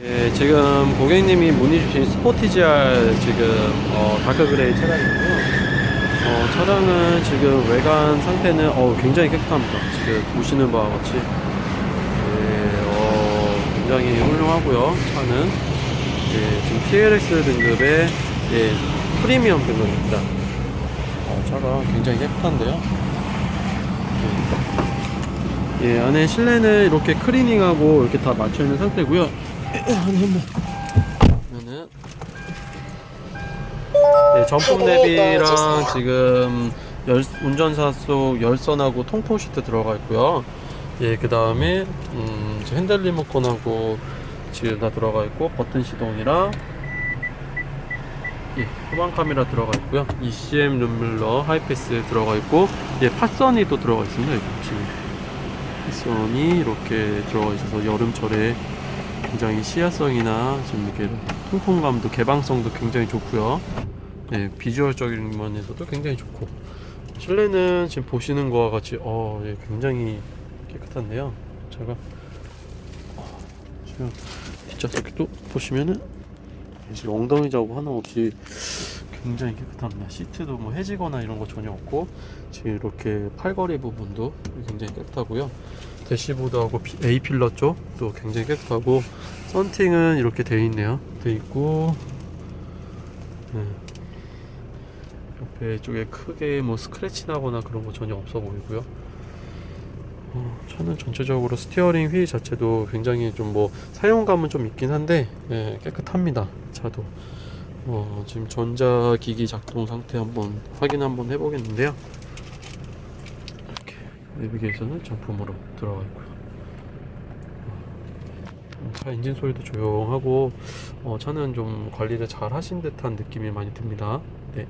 예, 지금 고객님이 문의 주신 스포티지R 지금 어, 다크 그레이 차량이고요. 어, 차량은 지금 외관 상태는 어, 굉장히 깨끗합니다. 지금 보시는 바와 같이 예, 어, 굉장히 훌륭하고요. 차는 예, 지금 TLX 등급의 예, 프리미엄 등급입니다. 어, 차가 굉장히 깨끗한데요. 예, 예, 안에 실내는 이렇게 클리닝하고 이렇게 다 맞춰 있는 상태고요. 그러면은 네, 전품 대비랑 지금 열, 운전사 속 열선하고 통풍 시트 들어가 있고요. 예, 그 다음에 음, 핸들 리모컨하고 지금 다 들어가 있고 버튼 시동이랑 예, 후방 카메라 들어가 있고요. ECM 룸밀러 하이패스 들어가 있고 예, 팟선이 또 들어가 있습니다. 여기 지금 팟선이 이렇게 들어가 있어서 여름철에 굉장히 시야성이나 지금 이렇게 통풍감도 개방성도 굉장히 좋고요. 네, 비주얼적인 면에서도 굉장히 좋고 실내는 지금 보시는 거와 같이 어, 예, 굉장히 깨끗한데요. 제가 어, 지금 뒷좌석도 보시면은 지금 엉덩이 자국 하나 없이 굉장히 깨끗합니다. 시트도 뭐 해지거나 이런 거 전혀 없고 지금 이렇게 팔걸이 부분도 굉장히 깨끗하고요. 대시보드하고 피- A 필러 쪽도 굉장히 깨끗하고 썬팅은 이렇게 돼 있네요. 돼 있고 네. 옆에 쪽에 크게 뭐 스크래치 나거나 그런 거 전혀 없어 보이고요. 어, 차는 전체적으로 스티어링 휠 자체도 굉장히 좀 뭐 사용감은 좀 있긴 한데 예, 깨끗합니다. 차도 어, 지금 전자기기 작동 상태 한번 확인 한번 해보겠는데요. 이렇게 내비게이션은 정품으로 들어가 있고요. 어, 차 엔진 소리도 조용하고 어, 차는 좀 관리를 잘 하신 듯한 느낌이 많이 듭니다. 네.